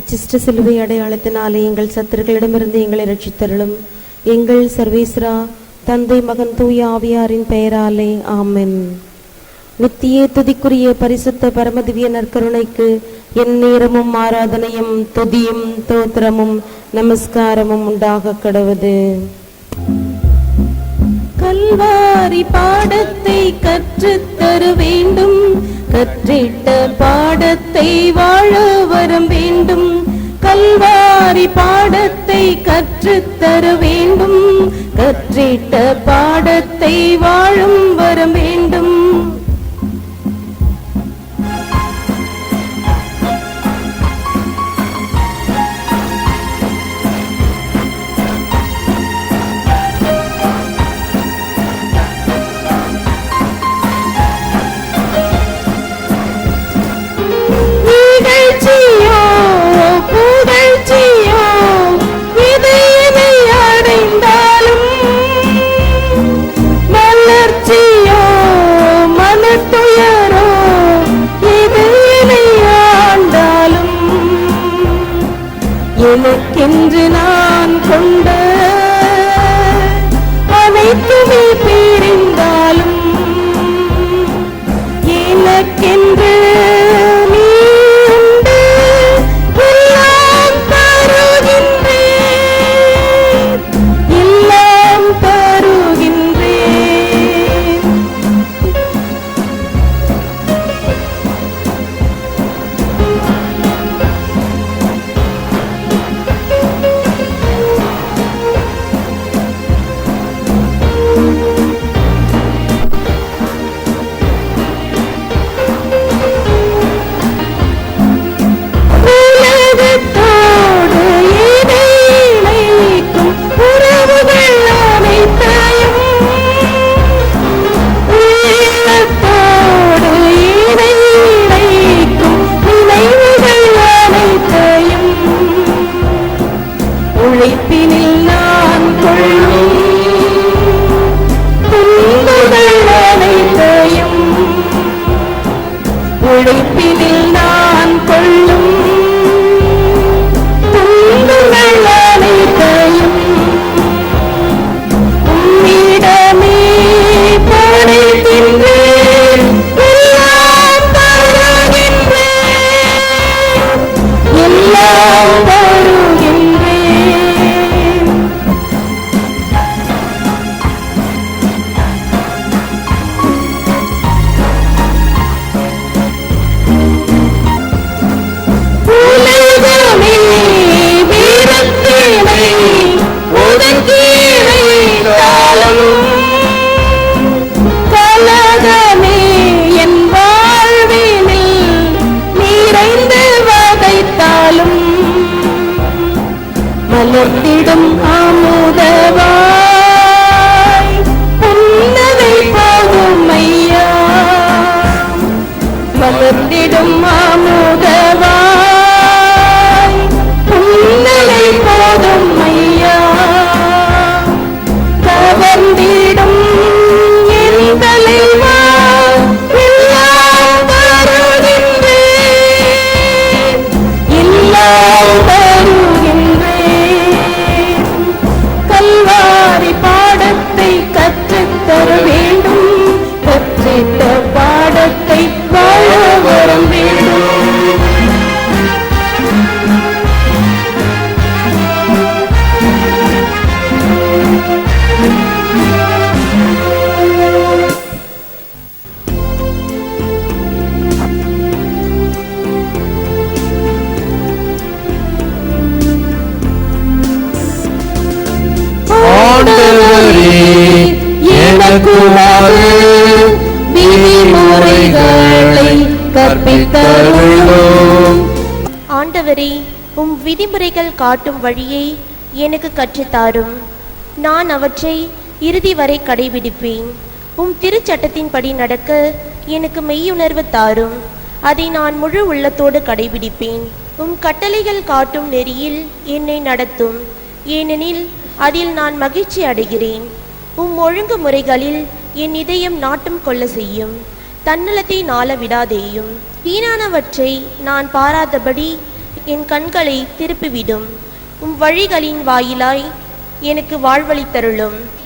அச்சிஷ்ட சிலுவை அடையாளத்தினாலே எங்கள் சத்துருக்களிடமிருந்து எங்களை ரட்சித்தருளும் எங்கள் சர்வேஸ்ரா தந்தை மகன் தூய ஆவியாரின் பெயராலே ஆமென். நித்திய துதிக்குரிய பரிசுத்த பரமதிவிய நற்கருணைக்கு என் நேரமும் ஆராதனையும் துதியும் தோத்திரமும் நமஸ்காரமும் உண்டாக கடவுது கல்வாரி பாடத்தை கற்றுத் தர வேண்டும். கற்றிட்ட பாடத்தை வாழ வரம் வேண்டும். கல்வாரி பாடத்தை கற்றுத்தர வேண்டும். கற்றிட்ட பாடத்தை வாழும் வரம் வேண்டும். எனக்கென்று நான் உழைப்பினில் நான் எனக்குமாறு விதிமுறைகளை கற்பித்தருளும். ஆண்டவரே உம் விதிமுறைகள் காட்டும் வழியை எனக்கு கற்றுத்தாரும். நான் அவற்றை இறுதி வரை கடைபிடிப்பேன். உம் திருச்சட்டத்தின்படி நடக்க எனக்கு மெய்யுணர்வு தாரும். அதை நான் முழு உள்ளத்தோடு கடைபிடிப்பேன். உம் கட்டளைகள் காட்டும் நெறியில் என்னை நடத்தும். ஏனெனில் அதில் நான் மகிழ்ச்சி அடைகிறேன். உம் ஒழுங்கு முறைகளில் என் இதயம் நாட்டம் கொள்ள செய்யும். தன்னலத்தை நாள விடாதேயும். வீணானவற்றை நான் பாராதபடி என் கண்களை திருப்பிவிடும். உம் வழிகளின் வாயிலாய் எனக்கு வாழ்வளித்தருளும் தருளும்.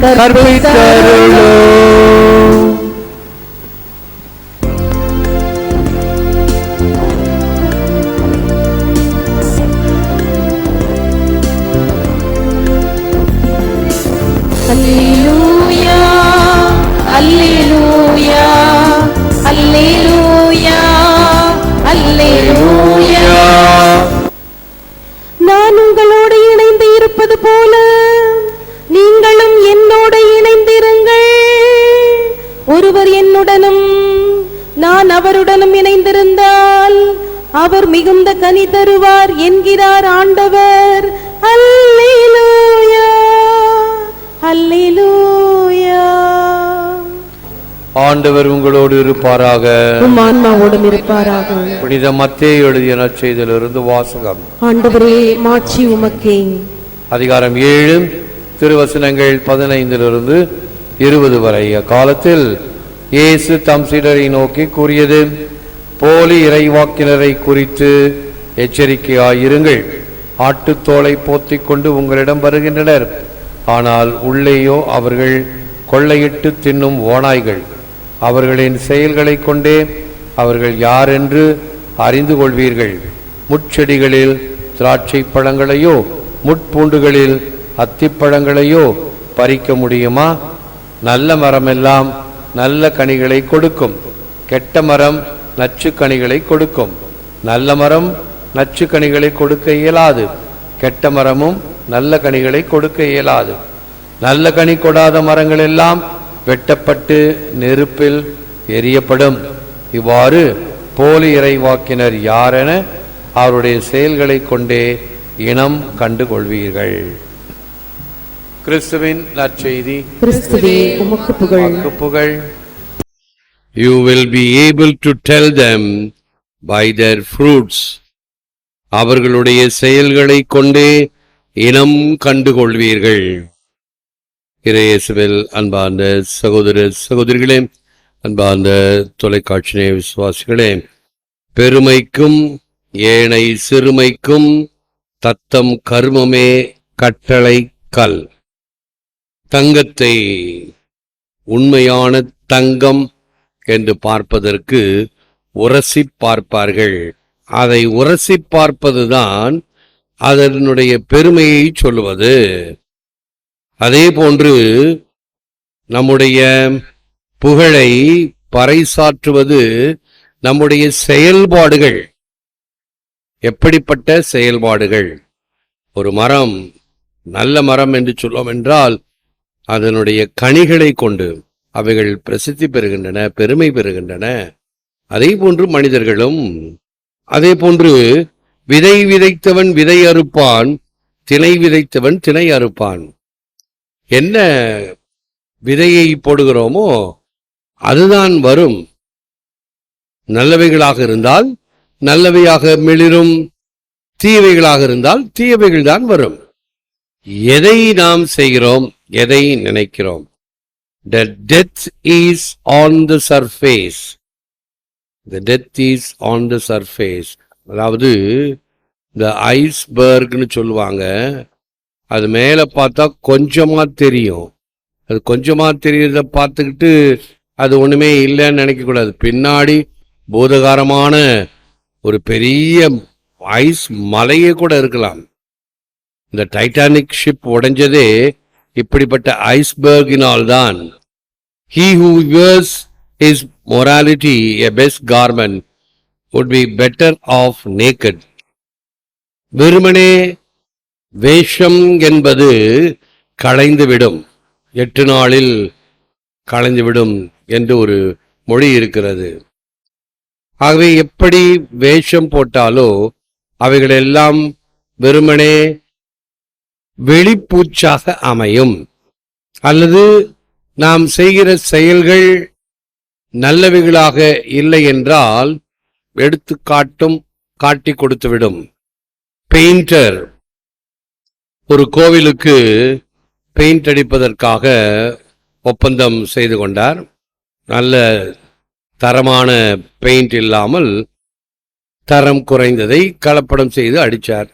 கற்பித்தருளும். ஒருவர் என்னுடனும் நான் அவருடனும் இணைந்திருந்தால் அவர் மிகுந்த கனி தருவார் என்கிறார் ஆண்டவர். ஆண்டவர் உங்களோடு இருப்பாராக. ஆன்மாவோடும் இருப்பாராக. புனித மத்தேயு எழுதிய நற்செய்தியிலிருந்து வாசகம். ஆண்டவரே மாட்சி உமக்கே. அதிகாரம் ஏழு திருவசனங்கள் பதினைந்திலிருந்து இருபது வரை அக்காலத்தில் இயேசு தம் சீடரை நோக்கி கூறியது போலி இறைவாக்கினரை குறித்து எச்சரிக்கையாயிருங்கள். ஆட்டுத்தோலை போத்திக் கொண்டு உங்களிடம் வருகின்றனர். ஆனால் உள்ளேயோ அவர்கள் கொள்ளையிட்டு தின்னும் ஓநாய்கள். அவர்களின் செயல்களைக் கொண்டே அவர்கள் யாரென்று அறிந்து கொள்வீர்கள்? முட்செடிகளில் திராட்சை பழங்களையோ முட்பூண்டுகளில் அத்திப்பழங்களையோ பறிக்க முடியுமா? நல்ல மரமெல்லாம் நல்ல கனிகளை கொடுக்கும். கெட்ட மரம் நச்சு கனிகளை கொடுக்கும். நல்ல மரம் நச்சு கனிகளை கொடுக்க இயலாது. கெட்ட மரமும் நல்ல கனிகளை கொடுக்க இயலாது. நல்ல கனி கொடாத மரங்கள் எல்லாம் வெட்டப்பட்டு நெருப்பில் எரியப்படும். இவ்வாறு போலி இறைவாக்கினர் யாரென அவருடைய செயல்களைக் கொண்டே இனம் கண்டு கொள்வீர்கள் கிறிஸ்துவின் நற்செய்தி கிறிஸ்துவே உமக்கு புகழ். உமக்கு புகழ். You will be able to tell them by their fruits. அவர்களுடைய செயல்களைக் கொண்டே இனம் கண்டுகொள்வீர்கள். இறையேசுவில் அன்பார்ந்த சகோதர சகோதரிகளே அன்பார்ந்த தொலைக்காட்சி நேய விசுவாசிகளே பெருமைக்கும் ஏனை சிறுமைக்கும் தத்தம் கர்மமே கட்டளை கல். தங்கத்தை உண்மையான தங்கம் என்று பார்ப்பதற்கு உரசி பார்ப்பார்கள். அதை உரசி பார்ப்பதுதான் அதனுடைய பெருமையை சொல்லுவது. அதே போன்று நம்முடைய புகழை பறைசாற்றுவது நம்முடைய செயல்பாடுகள். எப்படிப்பட்ட செயல்பாடுகள்? ஒரு மரம் நல்ல மரம் என்று சொல்லோம் என்றால் அதனுடைய கனிகளை கொண்டு அவைகள் பிரசித்தி பெறுகின்றன பெருமை பெறுகின்றன. அதே போன்று மனிதர்களும் அதே போன்று விதை விதைத்தவன் விதை அறுப்பான் திணை விதைத்தவன் திணை அறுப்பான். என்ன விதையை போடுகிறோமோ அதுதான் வரும். நல்லவைகளாக இருந்தால் நல்லவையாக மிளிரும் தீயவைகளாக இருந்தால் தீயவைகள் தான் வரும். எதை நாம் செய்கிறோம்? எதை நினைக்கிறோம்? The death is on the surface the death is on the surface அதாவது இந்த ஐஸ்பர்க்னு சொல்லுவாங்க. அது மேலே பார்த்தா கொஞ்சமாக தெரியும். அது கொஞ்சமாக தெரியறத பார்த்துக்கிட்டு அது ஒன்றுமே இல்லைன்னு நினைக்கக்கூடாது பின்னாடி பூதகாரமான ஒரு பெரிய ஐஸ் மலையே கூட இருக்கலாம். இந்த டைட்டானிக் ஷிப் உடைஞ்சதே இப்படிப்பட்ட ஐஸ்பர்கினால் தான். He who wears his morality a best garment would be better off naked வெறுமனே வேஷம் என்பது களைந்துவிடும். எட்டு நாளில் களைந்துவிடும் என்று ஒரு மொழி இருக்கிறது. ஆகவே எப்படி வேஷம் போட்டாலோ அவைகளெல்லாம் வெறுமனே வெளிப்பூச்சாக அமையும். அல்லது நாம் செய்கிற செயல்கள் நல்லவைகளாக இல்லை என்றால் எடுத்து காட்டும் காட்டி கொடுத்துவிடும். பெயிண்டர் ஒரு கோவிலுக்கு பெயிண்ட் அடிப்பதற்காக ஒப்பந்தம் செய்து கொண்டார். நல்ல தரமான பெயிண்ட் இல்லாமல் தரம் குறைந்ததை கலப்படம் செய்து அடித்தார்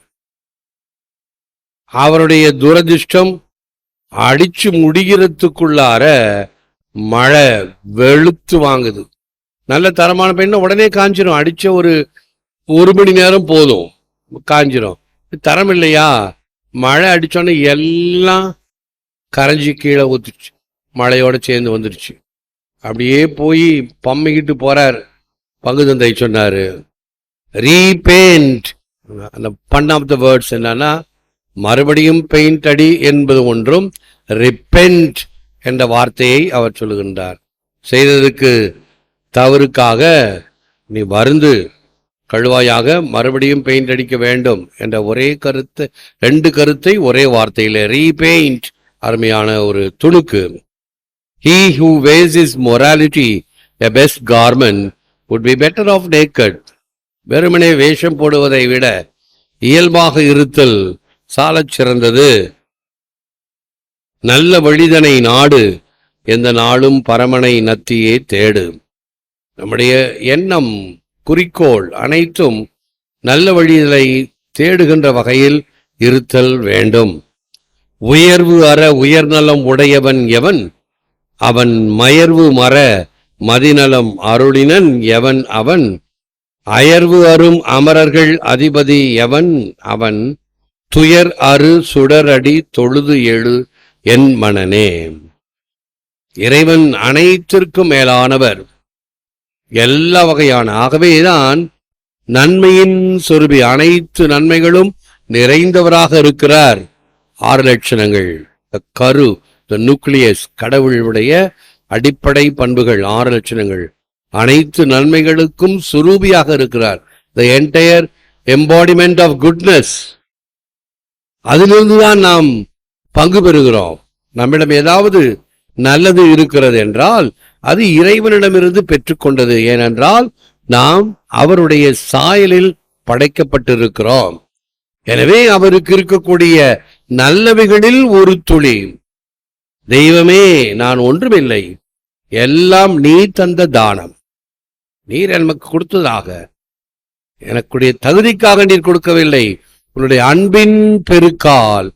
அவருடைய துரதிர்ஷ்டம் அடிச்சு முடிகிறதுக்குள்ளார மழை வெளுத்து வாங்குது. நல்ல தரமான பெண்ணை உடனே காஞ்சிரும். அடிச்ச ஒரு ஒரு மணி நேரம் போதும். காஞ்சிரும். தரம் இல்லையா? மழை அடித்தோன்னே எல்லாம் கரைஞ்சி கீழே ஊத்துச்சு. மழையோட சேர்ந்து வந்துருச்சு. அப்படியே போய் பம்மிக்கிட்டு போறார். பங்குதந்தை சொன்னாரு ரீபெயிண்ட் அந்த பன் ஆஃப் த வேர்ட்ஸ் என்னன்னா மறுபடியும் பெயிண்ட் அடி என்பது ஒன்றும் ரிப்பெண்ட் என்ற வார்த்தையை அவர் சொல்லுகின்றார். செய்ததுக்கு தவறுக்காக நீ வருந்து கழுவாயாக மறுபடியும் பெயிண்ட் அடிக்க வேண்டும் என்ற ஒரே கருத்து ரெண்டு கருத்தை ஒரே வார்த்தையில் ரீபெயிண்ட் அருமையான ஒரு துணுக்கு. He who wears his morality a best garment would be better off naked வெறுமனே வேஷம் போடுவதை விட இயல்பாக இருத்தல் சாலச் சிறந்தது. நல்ல வழிதனை நாடு எந்த நாளும் பரமனை நத்தியே தேடு. நம்முடைய எண்ணம் குறிக்கோள் அனைத்தும் நல்ல வழிதலை தேடுகின்ற வகையில் இருத்தல் வேண்டும். உயர்வு அற உயர்நலம் உடையவன் எவன்? அவன் மயர்வு மற மதிநலம் அருளினன் எவன் அவன்? அயர்வு அரும் அமரர்கள் அதிபதி எவன் அவன்? துயர் அரு சுடரடி தொழுது எழு என் மனனே. இறைவன் அனைத்திற்கும் மேலானவர். எல்லா வகையான ஆகவேதான் நன்மையின் சொருபி அனைத்து நன்மைகளும் நிறைந்தவராக இருக்கிறார். ஆறு லட்சணங்கள். கரு த நியூக்ளியஸ் கடவுளுடைய அடிப்படை பண்புகள் ஆறு லட்சணங்கள். அனைத்து நன்மைகளுக்கும் சுரூபியாக இருக்கிறார். The entire embodiment of goodness அதிலிருந்து தான் நாம் பங்கு பெறுகிறோம். நம்மிடம் ஏதாவது நல்லது இருக்கிறது என்றால் அது இறைவனிடமிருந்து பெற்றுக்கொண்டது ஏனென்றால் நாம் அவருடைய சாயலில் படைக்கப்பட்டிருக்கிறோம். எனவே அவருக்கு இருக்கக்கூடிய நல்லவைகளில் ஒரு துளி. தெய்வமே நான் ஒன்றுமில்லை. எல்லாம் நீ தந்த தானம். நீர் எனக்கு கொடுத்ததாக. எனக்குடைய தகுதிக்காக நீர் கொடுக்கவில்லை. உன்னுடைய அன்பின் பெருக்கால்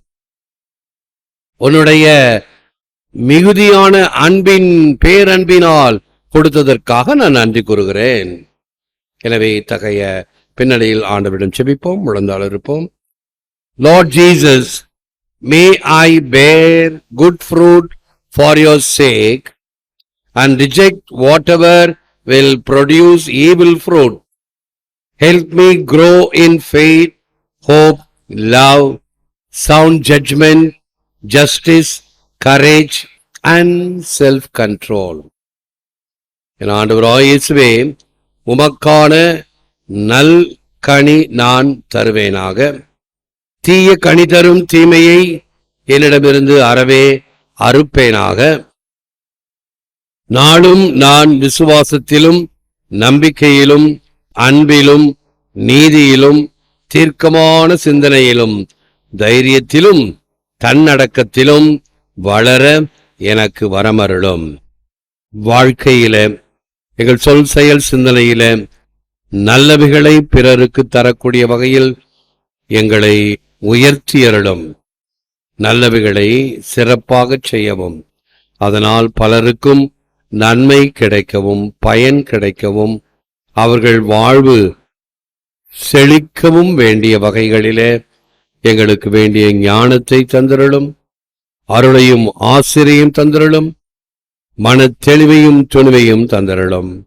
உன்னுடைய மிகுதியான அன்பின் பேரன்பினால் கொடுத்ததற்காக நான் நன்றி கூறுகிறேன். எனவே இத்தகைய பின்னணியில் ஆண்டவரிடம் செபிப்போம் முழந்தாள் இருப்போம். Lord Jesus may I bear good fruit for your sake and reject whatever will produce evil fruit help me grow in faith hope, love, sound judgment, justice, courage, and self-control. என் ஆண்டவராய் இயேசுவே உமக்கான நல் கனி நான் தருவேனாக தீய கனி தரும் தீமையை என்னிடமிருந்து அறவே அறுப்பேனாக நாளும் நான் விசுவாசத்திலும் நம்பிக்கையிலும் அன்பிலும் நீதியிலும் தீர்க்கமான சிந்தனையிலும் தைரியத்திலும் தன்னடக்கத்திலும் வளர எனக்கு வரமருளும். வாழ்க்கையில எங்கள் சொல் செயல் சிந்தனையில நல்லவைகளை பிறருக்கு தரக்கூடிய வகையில் எங்களை உயர்த்தியருளும் நல்லவைகளை சிறப்பாகச் செய்யவும் அதனால் பலருக்கும் நன்மை கிடைக்கவும் பயன் கிடைக்கவும் அவர்கள் வாழ்வு செழிக்கவும் வேண்டிய வகைகளிலே எங்களுக்கு வேண்டிய ஞானத்தை தந்திரலும் அருளையும் ஆசிரியும் தந்திரலும் மனத் தெளிவையும் துணிவையும் தந்திரலும்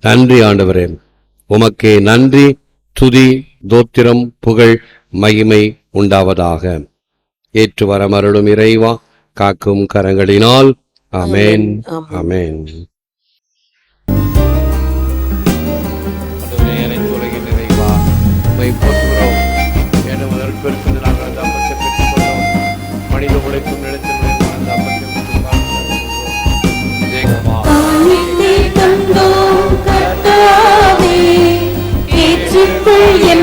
நன்றி ஆண்டவரே. உமக்கே நன்றி துதி தோத்திரம் புகழ் மகிமை உண்டாவதாக. ஏற்று வரமருளும் இறைவா காக்கும் கரங்களினால். அமேன் அமேன் உண்மை போற்றுகிறோம் என காணிக்கை நாங்கள் அந்த ஏற்றுக்கொள் எம்மை இப்போதே. கண் கொண்டு பாரும் கடவுளின் மகனே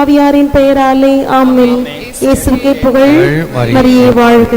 ஆவியாரின் பெயராலே ஆமென். இயேசுவுக்கே புகழ் மரியே. மரியே வாழ்க.